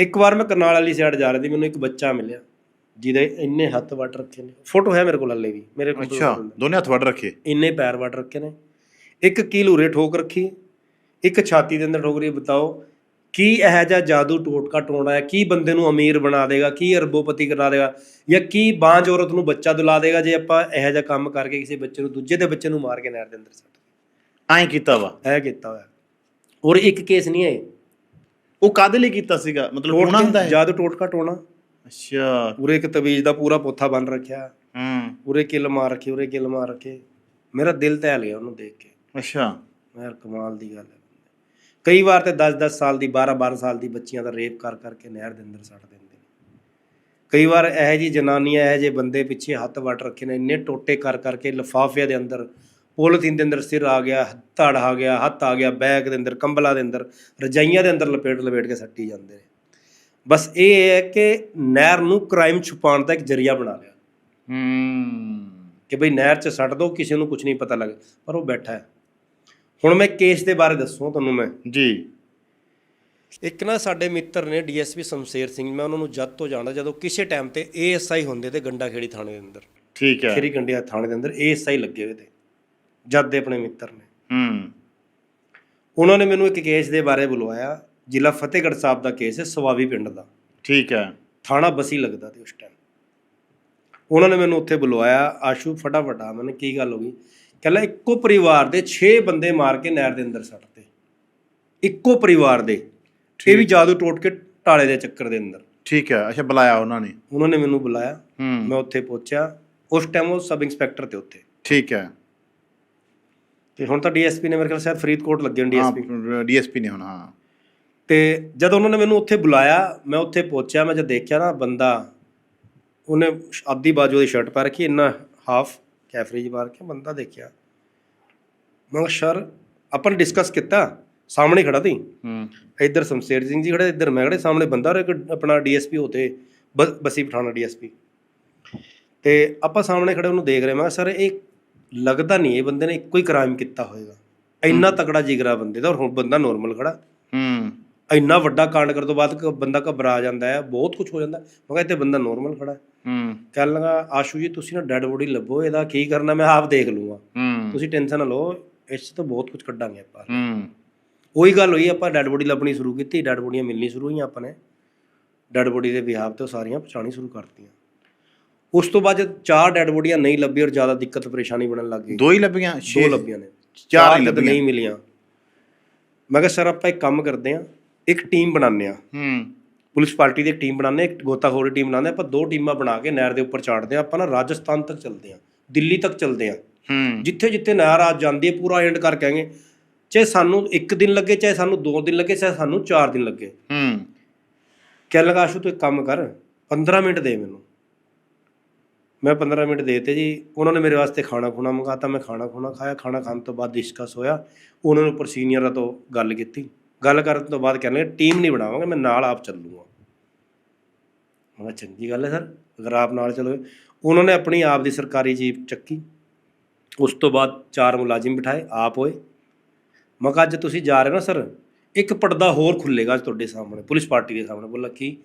ਇੱਕ ਵਾਰ ਮੈਂ ਕਰਨਾਲ ਵਾਲੀ ਸਾਈਡ ਜਾ ਰਹੀ ਸੀ ਮੈਨੂੰ ਇੱਕ ਬੱਚਾ ਮਿਲਿਆ ਜਿਹਦੇ ਇੰਨੇ ਹੱਥ ਵੱਟ ਰੱਖੇ ਨੇ। ਫੋਟੋ ਹੈ ਮੇਰੇ ਕੋਲ ਹੱਲੇ ਵੀ ਮੇਰੇ ਕੋਲ ਅੱਛਾ ਦੋਨੇ ਹੱਥ ਵੱਢ ਰੱਖੇ? ਇੰਨੇ ਪੈਰ ਵੱਟ ਰੱਖੇ ਨੇ। ਇੱਕ ਕੀਲ ਉਰੇ ਠੋਕ ਰੱਖੀ ਇੱਕ ਛਾਤੀ ਦੇ ਅੰਦਰ ਠੋਕ ਰਹੀ ਹੈ। ਬਤਾਓ ਕੀ ਇਹ ਜਿਹਾ ਜਾਦੂ ਟੋਟਕਾ ਟੋਣਾ ਹੈ? ਕੀ ਬੰਦੇ ਨੂੰ ਅਮੀਰ ਬਣਾ ਦੇਗਾ? ਕੀ ਅਰਬੋਪਤੀ ਕਰਾ ਦੇਗਾ? ਜਾਂ ਕੀ ਬਾਂਝ ਔਰਤ ਨੂੰ ਬੱਚਾ ਦਿਲਾ ਦੇਗਾ ਜੇ ਆਪਾਂ ਇਹੋ ਜਿਹਾ ਕੰਮ ਕਰਕੇ ਕਿਸੇ ਬੱਚੇ ਨੂੰ ਦੂਜੇ ਦੇ ਬੱਚੇ ਨੂੰ ਮਾਰ ਕੇ ਨਹਿਰ ਦੇ ਅੰਦਰ ਸੱਟ ਐਂ ਕੀਤਾ ਵਾ। ਇਹ ਕੀਤਾ ਹੋਇਆ। ਔਰ ਇੱਕ ਕੇਸ ਨਹੀਂ ਹੈ ਉਹ ਕਾਦੇ ਲਈ ਕੀਤਾ ਸੀਗਾ? ਮਤਲਬ ਹੋਣਾ ਹੁੰਦਾ ਹੈ? ਜਾਦੂ ਟੋਟਕਾ ਟੋਣਾ। ਅੱਛਾ। ਪੂਰੇ ਇੱਕ ਤਵੀਜ਼ ਦਾ ਪੂਰਾ ਪੋਥਾ ਬਣ ਰੱਖਿਆ। ਹੂੰ। ਪੂਰੇ ਕਿੱਲ ਮਾਰ ਰੱਖੇ ਉਰੇ ਕਿੱਲ ਮਾਰ ਰੱਖੇ। ਮੇਰਾ ਦਿਲ ਤਹਿ ਗਿਆ ਉਹਨੂੰ ਦੇਖ ਕੇ। ਅੱਛਾ। ਮੈਂ ਕਮਾਲ ਦੀ ਗੱਲ ਹੈ। ਕਈ ਵਾਰ ਤੇ 10-10 ਸਾਲ ਦੀ 12-12 ਸਾਲ ਦੀ ਬੱਚੀਆਂ ਦਾ ਰੇਪ ਕਰ ਕਰਕੇ ਨਹਿਰ ਦੇ ਅੰਦਰ ਸੱਟ ਦਿੰਦੇ ਨੇ। ਕਈ ਵਾਰ ਇਹੋ ਜੀ ਜਨਾਨੀਆਂ ਇਹੋ ਜਿਹੇ ਬੰਦੇ ਪਿੱਛੇ ਹੱਥ ਵੱਟ ਰੱਖੇ ਨੇ ਇੰਨੇ ਟੋਟੇ ਕਰ ਕਰਕੇ ਲਿਫਾਫਿਆਂ ਦੇ ਅੰਦਰ ਪੋਲੀਥੀਨ ਦੇ ਅੰਦਰ ਸਿਰ ਆ ਗਿਆ ਧੜ ਆ ਗਿਆ ਹੱਥ ਆ ਗਿਆ ਬੈਗ ਦੇ ਅੰਦਰ ਕੰਬਲਾਂ ਦੇ ਅੰਦਰ ਰਜਾਈਆਂ ਦੇ ਅੰਦਰ ਲਪੇਟ ਲਪੇਟ ਕੇ ਸੱਟੀ ਜਾਂਦੇ ਨੇ। ਬਸ ਇਹ ਹੈ ਕਿ ਨਹਿਰ ਨੂੰ ਕ੍ਰਾਈਮ ਛੁਪਾਉਣ ਦਾ ਇੱਕ ਜ਼ਰੀਆ ਬਣਾ ਲਿਆ। ਹੂੰ। ਕਿ ਬਈ ਨਹਿਰ 'ਚ ਸੱਟ ਦੋ ਕਿਸੇ ਨੂੰ ਕੁਝ ਨਹੀਂ ਪਤਾ ਲੱਗ ਪਰ ਉਹ ਬੈਠਾ ਹੈ। ਹੁਣ ਮੈਂ ਕੇਸ ਦੇ ਬਾਰੇ ਦੱਸੂ ਤੁਹਾਨੂੰ ਮੈਂ। ਜੀ। ਇੱਕ ਨਾ ਸਾਡੇ ਮਿੱਤਰ ਨੇ ਡੀਐਸਪੀ ਸ਼ਮਸ਼ੇਰ ਸਿੰਘ ਮੈਂ ਉਹਨਾਂ ਨੂੰ ਜਦ ਤੋਂ ਜਾਣਦਾ ਜਦੋਂ ਕਿਸੇ ਟਾਈਮ ਤੇ ਏਐਸਆਈ ਹੁੰਦੇ ਤੇ ਗੰਡਾ ਖੇੜੀ ਥਾਣੇ ਦੇ ਅੰਦਰ। ਠੀਕ ਹੈ। ਖੇਰੀ ਗੰਡਿਆ ਥਾਣੇ ਦੇ ਅੰਦਰ ਏਐਸਆਈ ਲੱਗੇ ਹੋਏ ਤੇ। ਜਦ ਦੇ ਆਪਣੇ ਮਿੱਤਰ ਨੇ। ਹੂੰ। ਉਹਨਾਂ ਨੇ ਮੈਨੂੰ ਇੱਕ ਕੇਸ ਦੇ ਬਾਰੇ ਬੁਲਵਾਇਆ। ਜ਼ਿਲ੍ਹਾ ਫਤਿਹਗੜ੍ਹ ਸਾਹਿਬ ਦਾ ਕੇਸ ਹੈ ਸਵਾਵੀ ਪਿੰਡ ਦਾ। ਠੀਕ ਹੈ। ਥਾਣਾ ਬਸੀ ਲੱਗਦਾ ਤੇ ਉਸ ਟਾਈਮ ਉਹਨਾਂ ਨੇ ਮੈਨੂੰ ਉੱਥੇ ਬੁਲਵਾਇਆ। ਆਸ਼ੂ ਫਟਾਫਟ ਆ ਮੈਨੇ ਕੀ ਗੱਲ ਹੋ ਗਈ? ਕਹਿੰਦਾ ਇੱਕੋ ਪਰਿਵਾਰ ਦੇ 6 ਬੰਦੇ ਮਾਰ ਕੇ ਨਹਿਰ ਦੇ ਅੰਦਰ ਸੱਟਦੇ ਇੱਕੋ ਪਰਿਵਾਰ ਦੇ। ਇਹ ਵੀ ਜਾਦੂ ਟੋਟ ਕੇ ਟਾਲੇ ਦੇ ਚੱਕਰ ਦੇ ਅੰਦਰ। ਠੀਕ ਹੈ ਅੱਛਾ ਬੁਲਾਇਆ ਉਹਨਾਂ ਨੇ। ਉਹਨਾਂ ਨੇ ਮੈਨੂੰ ਬੁਲਾਇਆ। ਮੈਂ ਉੱਥੇ ਪਹੁੰਚਿਆ। ਉਸ ਟਾਈਮ ਉਹ ਸਬ ਇੰਸਪੈਕਟਰ ਤੇ ਉੱਥੇ। ਠੀਕ ਹੈ। ਤੇ ਹੁਣ ਤਾਂ ਡੀਐਸਪੀ ਨੇ ਮੇਰੇ ਖਿਆਲ ਸ਼ਾਇਦ ਫਰੀਦਕੋਟ ਲੱਗੇ ਨੇ। ਡੀਐਸਪੀ ਡੀਐਸਪੀ ਨੇ ਹੁਣ ਹਾਂ। ਤੇ ਜਦ ਉਹਨਾਂ ਨੇ ਮੈਨੂੰ ਉੱਥੇ ਬੁਲਾਇਆ ਮੈਂ ਉੱਥੇ ਪਹੁੰਚਿਆ ਮੈਂ ਜਦ ਦੇਖਿਆ ਨਾ ਬੰਦਾ ਉਹਨੇ ਅੱਧੀ ਬਾਜੂ ਦੀ ਸ਼ਰਟ ਪਾ ਰੱਖੀ ਇੰਨਾ ਹਾਫ ਕੈਫਰੀ ਪਾ ਰੱਖਿਆ ਬੰਦਾ ਦੇਖਿਆ। ਮੈਂ ਸਰ ਆਪਾਂ ਡਿਸਕਸ ਕੀਤਾ ਸਾਹਮਣੇ ਖੜਾ ਤੀ ਹੂੰ। ਇੱਧਰ ਸ਼ਮਸ਼ੇਰ ਸਿੰਘ ਜੀ ਖੜੇ ਇੱਧਰ ਮੈਂ ਖੜੇ ਸਾਹਮਣੇ ਬੰਦਾ ਔਰ ਇੱਕ ਆਪਣਾ ਡੀਐਸਪੀ ਹੋਤੇ ਬਸੀ ਪਠਾਣਾ ਡੀਐਸਪੀ। ਤੇ ਆਪਾਂ ਸਾਹਮਣੇ ਖੜੇ ਉਹਨੂੰ ਦੇਖ ਰਹੇ ਮੈਂ ਸਰ ਇਹ ਲੱਗਦਾ ਨਹੀਂ ਇਹ ਬੰਦੇ ਨੇ ਇੱਕੋ ਹੀ ਕ੍ਰਾਈਮ ਕੀਤਾ ਹੋਏਗਾ। ਇੰਨਾ ਤਕੜਾ ਜਿਗਰਾ ਬੰਦੇ ਦਾ ਔਰ ਹੁਣ ਬੰਦਾ ਨੋਰਮਲ ਖੜਾ। ਹੂੰ। ਇੰਨਾ ਵੱਡਾ ਕਾਂਡ ਕਰਨ ਤੋਂ ਬਾਅਦ ਬੰਦਾ ਘਬਰਾ ਜਾਂਦਾ ਹੈ ਬਹੁਤ ਕੁਝ ਹੋ ਜਾਂਦਾ। ਮੈਂ ਕਿਹਾ ਇੱਥੇ ਬੰਦਾ ਨੋਰਮਲ ਖੜਾ ਹੈ। ਹੂੰ। ਕਹਿਣ ਲੱਗਾ ਆਸ਼ੂ ਜੀ ਤੁਸੀਂ ਨਾ ਡੈੱਡ ਬੋਡੀ ਲੱਭੋ ਇਹਦਾ ਕੀ ਕਰਨਾ ਮੈਂ ਆਪ ਦੇਖ ਲੂੰਗਾ। ਹੂੰ। ਤੁਸੀਂ ਟੈਨਸ਼ਨ ਨਾ ਲਓ ਇਸ ਤਾਂ ਬਹੁਤ ਕੁਝ ਕੱਢਾਂਗੇ ਆਪਾਂ। ਹੂੰ। ਉਹੀ ਗੱਲ ਹੋਈ ਆਪਾਂ ਡੈੱਡ ਬੋਡੀ ਲੱਭਣੀ ਸ਼ੁਰੂ ਕੀਤੀ ਡੈੱਡ ਬੋਡੀਆਂ ਮਿਲਣੀ ਸ਼ੁਰੂ ਹੋਈਆਂ ਆਪਾਂ ਨੇ। ਡੈੱਡ ਬੋਡੀ ਦੇ ਵਿਹਾਰ ਤੇ ਸਾਰੀਆਂ ਪਛਾਣੀ ਸ਼ੁਰੂ ਕਰਤੀਆਂ। ਉਸ ਤੋਂ ਬਾਅਦ ਜਦ ਚਾਰ ਡੈੱਡ ਬੋਡੀਆਂ ਨਹੀਂ ਲੱਭੀ ਔਰ ਜ਼ਿਆਦਾ ਦਿੱਕਤ ਪਰੇਸ਼ਾਨੀ ਬਣਨ ਲੱਗ ਗਈ। ਦੋ ਹੀ ਲੱਭੀਆਂ ਦੋ ਛੇ ਲੱਭੀਆਂ ਨੇ। ਚਾਰ ਜਦ ਲੱਭੀਆਂ। ਨਹੀਂ ਮਿਲੀਆਂ। ਮੈਂ ਕਿਹਾ ਸਰ ਆਪਾਂ ਇੱਕ ਕੰਮ ਕਰਦੇ ਹਾਂ ਇੱਕ ਟੀਮ ਬਣਾਉਂਦੇ ਹਾਂ। ਹੂੰ। ਪੁਲਿਸ ਪਾਰਟੀ ਦੀ ਇੱਕ ਟੀਮ ਬਣਾਉਂਦੇ ਹਾਂ, ਇੱਕ ਗੋਤਾਖੋਰੀ ਟੀਮ ਬਣਾਉਂਦੇ ਹਾਂ, ਆਪਾਂ ਦੋ ਟੀਮਾਂ ਬਣਾ ਕੇ ਨਹਿਰ ਦੇ ਉੱਪਰ ਚਾੜਦੇ ਹਾਂ ਆਪਾਂ ਨਾ ਰਾਜਸਥਾਨ ਤੱਕ ਚੱਲਦੇ ਹਾਂ ਦਿੱਲੀ ਤੱਕ ਚੱਲਦੇ ਹਾਂ। ਹੂੰ। ਜਿੱਥੇ ਜਿੱਥੇ ਨਹਿਰ ਆ ਜਾਂਦੀ ਹੈ ਪੂਰਾ ਐਂਡ ਕਰ ਕਹਾਂਗੇ ਚਾਹੇ ਸਾਨੂੰ ਇੱਕ ਦਿਨ ਲੱਗੇ ਚਾਹੇ ਸਾਨੂੰ ਦੋ ਦਿਨ ਲੱਗੇ ਚਾਹੇ ਸਾਨੂੰ ਚਾਰ ਦਿਨ ਲੱਗੇ। ਹੂੰ। ਕਹਿ ਲਗਾ ਆਸ਼ੂ ਤੂੰ ਇੱਕ ਕੰਮ ਕਰ 15 ਮਿੰਟ ਦੇ ਮੈਨੂੰ। ਮੈਂ 15 ਮਿੰਟ ਦੇਤੇ ਜੀ। ਉਹਨਾਂ ਨੇ ਮੇਰੇ ਵਾਸਤੇ ਖਾਣਾ ਖੁਣਾ ਮੰਗਾਤਾ, ਮੈਂ ਖਾਣਾ ਖੁਣਾ ਖਾਇਆ। ਖਾਣਾ ਖਾਣ ਤੋਂ ਬਾਅਦ ਡਿਸਕਸ ਹੋਇਆ। ਉਹਨਾਂ ਨੂੰ ਉੱਪਰ ਸੀਨੀਅਰਾਂ ਤੋਂ ਗੱਲ ਕੀਤੀ। ਗੱਲ ਕਰਨ ਤੋਂ ਬਾਅਦ ਕਹਿੰਦੇ ਟੀਮ ਨਹੀਂ ਬਣਾਵਾਂਗੇ, ਮੈਂ ਨਾਲ ਆਪ ਚੱਲੂਗਾ। ਮੈਂ ਕਿਹਾ, ਚੰਗੀ ਗੱਲ ਹੈ ਸਰ, ਅਗਰ ਆਪ ਨਾਲ ਚਲੋਗੇ। ਉਹਨਾਂ ਨੇ ਆਪਣੀ ਆਪ ਦੀ ਸਰਕਾਰੀ ਜੀਪ ਚੱਕੀ। ਉਸ ਤੋਂ ਬਾਅਦ ਚਾਰ ਮੁਲਾਜ਼ਮ ਬਿਠਾਏ, ਆਪ ਹੋਏ। ਮੈਂ ਕਿਹਾ, ਅੱਜ ਤੁਸੀਂ ਜਾ ਰਹੇ ਹੋ ਨਾ ਸਰ, ਇੱਕ ਪਰਦਾ ਹੋਰ ਖੁੱਲੇਗਾ ਅੱਜ ਤੁਹਾਡੇ ਸਾਹਮਣੇ, ਪੁਲਿਸ ਪਾਰਟੀ ਦੇ ਸਾਹਮਣੇ। ਬੋਲਾ ਕੀ?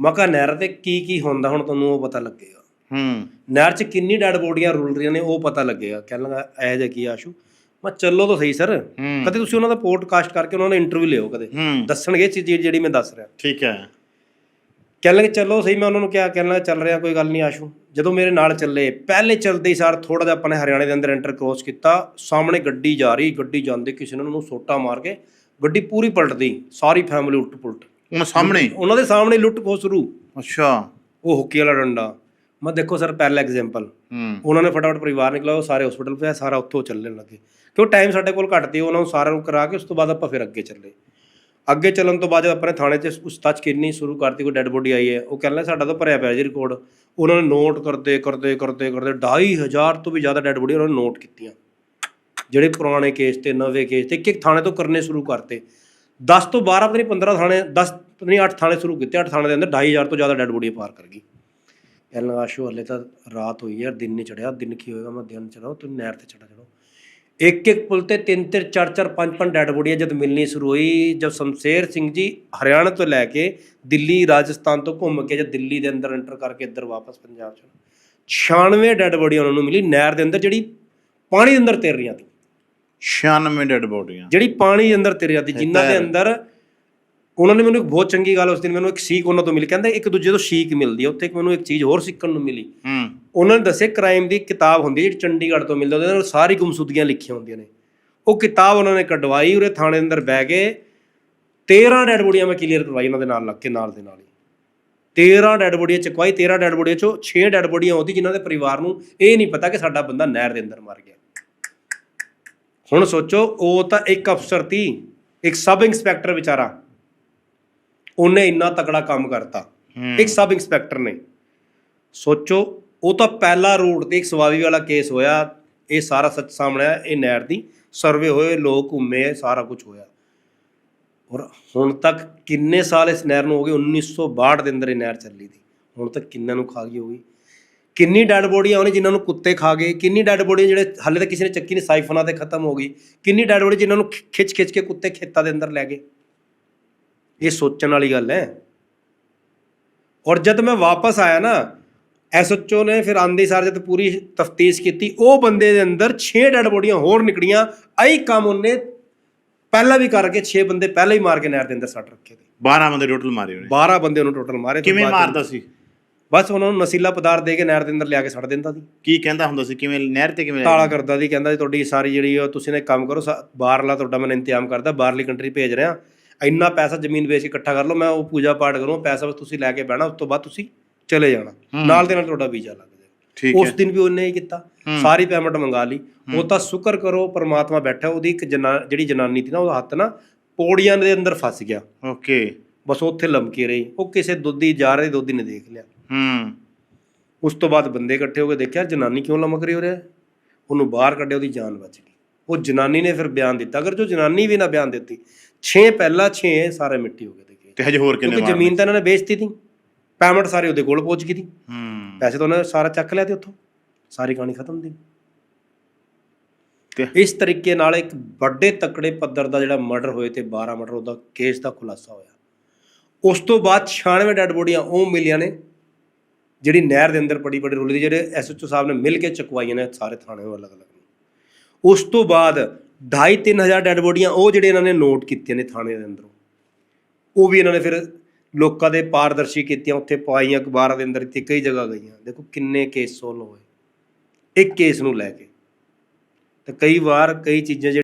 ਮੈਂ ਕਿਹਾ, ਨਹਿਰ ਤੇ ਕੀ ਕੀ ਹੁੰਦਾ ਹੁਣ ਤੁਹਾਨੂੰ ਉਹ ਪਤਾ ਲੱਗੇਗਾ ਹੂੰ। ਨਹਿਰ 'ਚ ਕਿੰਨੀ ਡੈਡ ਬੋਡੀਆਂ ਰੁਲ ਰਹੀਆਂ ਨੇ ਉਹ ਪਤਾ ਲੱਗੇਗਾ। ਕਹਿਣ ਲੱਗਾ ਇਹ ਜਿਹਾ ਕੀ ਆਸ਼ੂ? ਮੈਂ ਚੱਲੋ ਤਾਂ ਸਹੀ ਸਰ। ਕਦੇ ਤੁਸੀਂ ਉਹਨਾਂ ਦਾ ਪੋਡਕਾਸਟ ਕਰਕੇ ਉਹਨਾਂ ਦਾ ਇੰਟਰਵਿਊ ਲਿਓ ਕਦੇ। ਦੱਸਣਗੇ ਚੀਜ਼ ਜਿਹੜੀ ਮੈਂ ਦੱਸ ਰਿਹਾ। ਠੀਕ ਹੈ। ਕਹਿਣ ਲੱਗੇ ਚੱਲੋ ਸਹੀ ਮੈਂ ਉਹਨਾਂ ਨੂੰ ਕਿਹਾ ਕਹਿਣ ਲੱਗਾ ਚੱਲ ਰਿਹਾ ਕੋਈ ਗੱਲ ਨਹੀਂ ਆਸ਼ੂ। ਜਦੋਂ ਮੇਰੇ ਨਾਲ ਚੱਲੇ ਪਹਿਲੇ ਚੱਲਦੇ ਹੀ ਸਾਰ ਥੋੜਾ ਜਿਹਾ ਆਪਾਂ ਨੇ ਹਰਿਆਣੇ ਦੇ ਅੰਦਰ ਐਂਟਰ ਕ੍ਰੋਸ ਕੀਤਾ। ਸਾਹਮਣੇ ਗੱਡੀ ਜਾ ਰਹੀ ਗੱਡੀ ਜਾਂਦੇ ਕਿਸੇ ਨੇ ਉਹਨੂੰ ਸੋਟਾ ਮਾਰ ਕੇ ਗੱਡੀ ਪੂਰੀ ਪਲਟਦੀ ਸਾਰੀ ਫੈਮਿਲੀ ਉੱਟ ਪੁਲਟ ਉਹ ਸਾਹਮਣੇ? ਉਹਨਾਂ ਦੇ ਸਾਹਮਣੇ ਲੁੱਟ ਖੋ ਸ਼ੁਰੂ। ਅੱਛਾ। ਉਹ ਹੁੱਕੀ ਵਾਲਾ ਡੰਡਾ। ਮੈਂ ਦੇਖੋ ਸਰ ਪਹਿਲਾ ਐਗਜ਼ਾਮਪਲ ਉਹਨਾਂ ਨੇ ਫਟਾਫਟ ਪਰਿਵਾਰ ਨਿਕਲਾ ਉਹ ਸਾਰੇ ਹਸਪੀਟਲ ਪਿਆ ਸਾਰਾ ਉੱਥੋਂ ਚੱਲਣ ਲੱਗੇ। ਕਿਉਂ ਟਾਈਮ ਸਾਡੇ ਕੋਲ ਘੱਟ ਤੇ ਉਹਨਾਂ ਨੂੰ ਸਾਰਿਆਂ ਨੂੰ ਕਰਾ ਕੇ ਉਸ ਤੋਂ ਬਾਅਦ ਆਪਾਂ ਫਿਰ ਅੱਗੇ ਚੱਲੇ। ਅੱਗੇ ਚੱਲਣ ਤੋਂ ਬਾਅਦ ਆਪਣੇ ਥਾਣੇ 'ਚ ਉਸ ਤੱਕ ਕਿੰਨੀ ਸ਼ੁਰੂ ਕਰਤੀ ਕੋਈ ਡੈੱਡ ਬੋਡੀ ਆਈ ਹੈ ਉਹ ਕਹਿੰਦਾ ਸਾਡਾ ਤਾਂ ਭਰਿਆ ਪਿਆ ਜੀ ਰਿਕਾਰਡ ਉਹਨਾਂ ਨੇ ਨੋਟ ਕਰਦੇ ਕਰਦੇ ਕਰਦੇ ਕਰਦੇ 2500 ਤੋਂ ਵੀ ਜ਼ਿਆਦਾ ਡੈੱਡ ਬੋਡੀ ਉਹਨਾਂ ਨੇ ਨੋਟ ਕੀਤੀਆਂ। ਜਿਹੜੇ ਪੁਰਾਣੇ ਕੇਸ ਤੇ ਨਵੇਂ ਕੇਸ ਤੇ ਇੱਕ ਇੱਕ ਥਾਣੇ ਤੋਂ ਕਰਨੇ ਸ਼ੁਰੂ ਕਰਤੇ। 10 ਤੋਂ 12 ਪਤਾ ਨਹੀਂ 15 ਥਾਣੇ 10 ਪਤਾ ਨਹੀਂ 8 ਥਾਣੇ ਸ਼ੁਰੂ ਕੀਤੇ 8 ਥਾਣੇ ਦੇ ਅੰਦਰ 2500 ਤੋਂ ਜ਼ਿਆਦਾ ਡੈੱਡ ਬੋਡੀ ਪਾਰ ਕਰ ਗਈ। ਐਨ ਆਸ਼ੂ ਹਲੇ ਤਾਂ ਰਾਤ ਹੋਈ ਯਾਰ ਦਿਨ ਨਹੀਂ ਚੜਿਆ ਦਿਨ ਕੀ ਹੋਏਗਾ? ਮੈਂ ਦਿਨ ਚੜਾਓ ਤੂੰ ਨਹਿਰ ਤੇ ਚੜਾ ਚੜੋ ਇੱਕ ਇੱਕ ਪੁਲ ਤੇ ਤਿੰਨ ਤਿੰਨ ਚਾਰ ਚਾਰ ਪੰਜ ਪੰਜ ਡੈਡ ਬੋਡੀਆਂ ਜਦ ਮਿਲਣੀ ਸ਼ੁਰੂ ਹੋਈ ਜਦ ਸ਼ਮਸ਼ੇਰ ਸਿੰਘ ਜੀ ਹਰਿਆਣਾ ਤੋਂ ਲੈ ਕੇ ਦਿੱਲੀ ਰਾਜਸਥਾਨ ਤੋਂ ਘੁੰਮ ਕੇ ਜਦ ਦਿੱਲੀ ਦੇ ਅੰਦਰ ਐਂਟਰ ਕਰਕੇ ਇੱਧਰ ਵਾਪਸ ਪੰਜਾਬ ਚ 96 ਡੈਡ ਬੋਡੀਆਂ ਉਹਨਾਂ ਨੂੰ ਮਿਲੀ ਨਹਿਰ ਦੇ ਅੰਦਰ ਜਿਹੜੀ ਪਾਣੀ ਦੇ ਅੰਦਰ ਤੈਰ ਰਹੀਆਂ ਸੀ। 96 ਡੈਡ ਬੋਡੀਆਂ। ਜਿਹੜੀ ਪਾਣੀ ਦੇ ਅੰਦਰ ਤੈਰ ਰਹੀ ਜਿਨ੍ਹਾਂ ਦੇ ਅੰਦਰ ਉਹਨਾਂ ਨੇ ਮੈਨੂੰ ਇੱਕ ਬਹੁਤ ਚੰਗੀ ਗੱਲ ਉਸ ਦਿਨ ਮੈਨੂੰ ਇੱਕ ਸੀਖ ਉਹਨਾਂ ਤੋਂ ਮਿਲੀ। ਕਹਿੰਦੇ ਇੱਕ ਦੂਜੇ ਤੋਂ ਸੀਖ ਮਿਲਦੀ ਹੈ ਉੱਥੇ ਇੱਕ ਮੈਨੂੰ ਇੱਕ ਚੀਜ਼ ਹੋਰ ਸਿੱਖਣ ਨੂੰ ਮਿਲੀ। ਹੂੰ। ਉਹਨਾਂ ਨੇ ਦੱਸਿਆ ਕ੍ਰਾਈਮ ਦੀ ਕਿਤਾਬ ਹੁੰਦੀ ਹੈ ਜਿਹੜੀ ਚੰਡੀਗੜ੍ਹ ਤੋਂ ਮਿਲਦੀ ਉਹਦੇ ਨਾਲ ਸਾਰੀ ਗੁੰਮਸੁਦਗੀਆਂ ਲਿਖੀਆਂ ਹੁੰਦੀਆਂ ਨੇ। ਉਹ ਕਿਤਾਬ ਉਹਨਾਂ ਨੇ ਕਢਵਾਈ ਉਰੇ ਥਾਣੇ ਅੰਦਰ ਬਹਿ ਕੇ 13 ਡੈਡ ਬੋਡੀਆਂ ਮੈਂ ਕਲੀਅਰ ਕਰਵਾਈ ਉਹਨਾਂ ਦੇ ਨਾਲ ਲੱਗ ਕੇ ਨਾਲ ਦੇ ਨਾਲ ਹੀ। 13 ਡੈਡ ਬੋਡੀਆਂ ਚੁਕਵਾਈ 13 ਡੈਡ ਬੋਡੀਆਂ ਚੋਂ 6 ਡੈਡ ਬੋਡੀਆਂ ਉਹਦੀ ਜਿਨ੍ਹਾਂ ਦੇ ਪਰਿਵਾਰ ਨੂੰ ਇਹ ਨਹੀਂ ਪਤਾ ਕਿ ਸਾਡਾ ਬੰਦਾ ਨਹਿਰ ਦੇ ਅੰਦਰ ਮਰ ਗਿਆ। ਹੁਣ ਸੋਚੋ ਉਹ ਤਾਂ ਇੱਕ ਅਫਸਰ ਸੀ ਇੱਕ ਸਬ ਇੰਸਪੈਕਟਰ ਵਿਚਾਰਾ। ਉਹਨੇ ਇੰਨਾ ਤਕੜਾ ਕੰਮ ਕਰਤਾ। ਇੱਕ ਸਬ ਇੰਸਪੈਕਟਰ ਨੇ। ਸੋਚੋ ਉਹ ਤਾਂ ਪਹਿਲਾ ਰੂਟ ਤੇ ਇੱਕ ਸਵਾਵੀ ਵਾਲਾ ਕੇਸ ਹੋਇਆ। ਇਹ ਸਾਰਾ ਸੱਚ ਸਾਹਮਣੇ ਆਇਆ ਇਹ ਨਹਿਰ ਦੀ। ਸਰਵੇ ਹੋਏ ਲੋਕ ਘੁੰਮੇ ਸਾਰਾ ਕੁਝ ਹੋਇਆ। ਔਰ ਹੁਣ ਤੱਕ ਕਿੰਨੇ ਸਾਲ ਇਸ ਨਹਿਰ ਨੂੰ ਹੋ ਗਏ? 1962 ਦੇ ਅੰਦਰ ਇਹ ਨਹਿਰ ਚੱਲੀ ਦੀ ਹੁਣ ਤੱਕ ਕਿੰਨਾਂ ਨੂੰ ਖਾ ਗਈ ਹੋਗੀ ਕਿੰਨੀ ਡੈਡ ਬੋਡੀਆਂ ਉਹਨੇ ਜਿਨ੍ਹਾਂ ਨੂੰ ਕੁੱਤੇ ਖਾ ਗਏ ਕਿੰਨੀ ਡੈਡ ਬੋਡੀਆਂ ਜਿਹੜੇ ਹਾਲੇ ਤੱਕ ਕਿਸੇ ਨੇ ਚੱਕੀ ਨਹੀਂ ਸਾਈਫਨਾਂ ਤੇ ਖਤਮ ਹੋ ਗਈ। ਕਿੰਨੀ ਡੈਡ ਬੋਡੀ ਜਿਨ੍ਹਾਂ ਨੂੰ ਖਿੱਚ ਖਿੱਚ ਕੇ ਕੁੱਤੇ ਖੇਤਾਂ ਦੇ ਅੰਦਰ ਲੈ ਗਏ। ਇਹ ਸੋਚਣ ਵਾਲੀ ਗੱਲ ਹੈ। ਔਰ ਜਦ ਮੈਂ ਵਾਪਸ ਆਇਆ ਨਾ ਐਸਐਚਓ ਨੇ ਫਿਰ ਆਂਦੇ ਸਾਰ ਜਦ ਪੂਰੀ ਤਫਤੀਸ਼ ਕੀਤੀ ਉਹ ਬੰਦੇ ਦੇ ਅੰਦਰ 6 ਡੈਡ ਬੋਡੀਆਂ ਹੋਰ ਨਿਕਲੀਆਂ। ਆਹੀ ਕੰਮ ਉਹਨੇ ਪਹਿਲਾਂ ਵੀ ਕਰਕੇ 6 ਬੰਦੇ ਪਹਿਲਾਂ ਹੀ ਮਾਰ ਕੇ ਨਹਿਰ ਦੇ ਅੰਦਰ ਸੱਟ ਰੱਖੇ ਤੇ। 12 ਬੰਦੇ ਟੋਟਲ ਮਾਰੇ ਉਹਨੇ। 12 ਬੰਦੇ ਉਹਨੂੰ ਟੋਟਲ ਮਾਰੇ ਕਿਵੇਂ ਮਾਰਦਾ ਸੀ? ਬਸ ਉਹਨਾਂ ਨੂੰ ਨਸ਼ੀਲਾ ਪਦਾਰਥ ਦੇ ਕੇ ਨਹਿਰ ਦੇ ਅੰਦਰ ਲਿਆ ਕੇ ਸੱਟ ਦਿੰਦਾ ਸੀ। ਕੀ ਕਹਿੰਦਾ ਹੁੰਦਾ ਸੀ? ਕਿਵੇਂ ਨਹਿਰ ਤੇ ਕਿਵੇਂ ਤਾਲਾ? ਕਰਦਾ ਸੀ ਕਹਿੰਦਾ ਜੀ ਤੁਹਾਡੀ ਸਾਰੀ ਜਿਹੜੀ ਉਹ ਤੁਸੀਂ ਨੇ ਕੰਮ ਕਰੋ ਬਾਹਰਲਾ ਤੁਹਾਡਾ ਮੈਂ ਇੰਤਜ਼ਾਮ ਕਰਦਾ ਬਾਹਰਲੀ ਕੰਟਰੀ ਭੇਜ ਰਿਹਾ। ਇੰਨਾ ਪੈਸਾ ਜ਼ਮੀਨ ਵੇਚ ਕੇ ਇਕੱਠਾ ਕਰ ਲਓ ਮੈਂ ਉਹ ਪੂਜਾ ਪਾਠ ਕਰੂੰ ਪੈਸਾ ਬਸ ਤੁਸੀਂ ਲੈ ਕੇ ਬਹਿਣਾ ਉਸ ਤੋਂ ਬਾਅਦ ਤੁਸੀਂ ਚਲੇ ਜਾਣਾ। ਨਾਲ ਦੇ ਨਾਲ ਤੁਹਾਡਾ ਵੀਜ਼ਾ ਲੱਗ ਠੀਕ ਉਸ ਦਿਨ ਵੀ ਉਹਨੇ ਹੀ ਕੀਤਾ। ਸਾਰੀ ਪੇਮੈਂਟ ਮੰਗਾ ਲਈ। ਉਹ ਤਾਂ ਸ਼ੁਕਰ ਕਰੋ ਪ੍ਰਮਾਤਮਾ ਬੈਠਾ ਉਹਦੀ ਇੱਕ ਜਿਹੜੀ ਜਨਾਨੀ ਸੀ ਨਾ ਉਹਦਾ ਹੱਥ ਨਾ ਪੌੜੀਆਂ ਦੇ ਅੰਦਰ ਫਸ ਗਿਆ। ਓਕੇ। ਬਸ ਉੱਥੇ ਲਮਕੀ ਰਹੀ। ਉਹ ਕਿਸੇ ਦੁੱਧੀ ਜਾ ਰਹੀ ਦੁੱਧੀ ਨੇ ਦੇਖ ਲਿਆ। ਹੂੰ। ਉਸ ਤੋਂ ਬਾਅਦ ਬੰਦੇ ਇਕੱਠੇ ਹੋ ਕੇ ਦੇਖਿਆ ਜਨਾਨੀ ਕਿਉਂ ਲਮਕ ਰਹੀ ਹੋ ਰਿਹਾ? ਉਹਨੂੰ ਬਾਹਰ ਕੱਢਿਆ ਉਹਦੀ ਜਾਨ ਬਚ ਗਈ। ਉਹ ਜਨਾਨੀ ਨੇ ਫਿਰ ਬਿਆਨ ਦਿੱਤਾ। ਅਗਰ ਜੋ ਜਨਾਨੀ ਵੀ ਨਾ ਬਿਆਨ ਦਿੱਤੀ 6 ਪਹਿਲਾਂ 6 ਸਾਰੇ ਮਿੱਟੀ ਹੋ ਗਏ ਤੇ ਤੇ ਹਜੇ ਹੋਰ ਕਿੰਨੇ ਕਿਉਂਕਿ? ਜ਼ਮੀਨ ਤਾਂ ਇਹਨਾਂ ਨੇ ਵੇਚਤੀ ਸੀ ਪੈਮੈਂਟ ਸਾਰੇ ਉਹਦੇ ਕੋਲ ਪਹੁੰਚ ਗਈ ਸੀ ਹੂੰ। ਪੈਸੇ ਤਾਂ ਉਹਨੇ ਸਾਰਾ ਚੱਕ ਲਿਆ ਤੇ ਉੱਥੋਂ। ਸਾਰੀ ਕਹਾਣੀ ਖਤਮ ਦੀ ਤੇ ਇਸ ਤਰੀਕੇ ਨਾਲ ਇੱਕ ਵੱਡੇ ਤਕੜੇ ਪੱਧਰ ਦਾ ਜਿਹੜਾ ਮਰਡਰ ਹੋਏ ਤੇ 12 ਮਰਡਰ ਉਹਦਾ ਕੇਸ ਦਾ ਖੁਲਾਸਾ ਹੋਇਆ। ਉਸ ਤੋਂ ਬਾਅਦ 96 ਡੈਡ ਬੋਡੀਆਂ ਉਹ ਮਿਲੀਆਂ ਨੇ ਜਿਹੜੀ ਨਹਿਰ ਦੇ ਅੰਦਰ ਪੜੀ ਪੜੀ ਰੁਲੀ ਦੀ ਜਿਹੜੇ ਐਸਐਚਓ ਸਾਹਿਬ ਨੇ ਮਿਲ ਕੇ ਚੁਕਵਾਈਆਂ ਨੇ ਸਾਰੇ ਥਾਣੇ ਨੂੰ ਅਲੱਗ ਅਲੱਗ ਉਸ ਤੋਂ ਬਾਅਦ 2.5 3000 ਡੈੱਡ ਬੋਡੀਆਂ ਉਹ ਜਿਹੜੇ ਇਹਨਾਂ ਨੇ ਨੋਟ ਕੀਤੀਆਂ ਨੇ ਥਾਣੇ ਦੇ ਅੰਦਰੋਂ। ਉਹ ਵੀ ਇਹਨਾਂ ਨੇ ਫਿਰ ਲੋਕਾਂ ਦੇ ਪਾਰਦਰਸ਼ੀ ਕੀਤੀਆਂ, ਉੱਥੇ ਪਾਈਆਂ, ਅਖਬਾਰਾਂ ਦੇ ਅੰਦਰ, ਇੱਥੇ ਕਈ ਜਗ੍ਹਾ ਗਈਆਂ। ਦੇਖੋ ਕਿੰਨੇ ਕੇਸ ਸੋਲਵ ਹੋਏ। ਇੱਕ ਕੇਸ ਨੂੰ ਲੈ ਕੇ। ਤੇ ਕਈ ਵਾਰ ਕਈ ਚੀਜ਼ਾਂ ਜਿਹੜੀਆਂ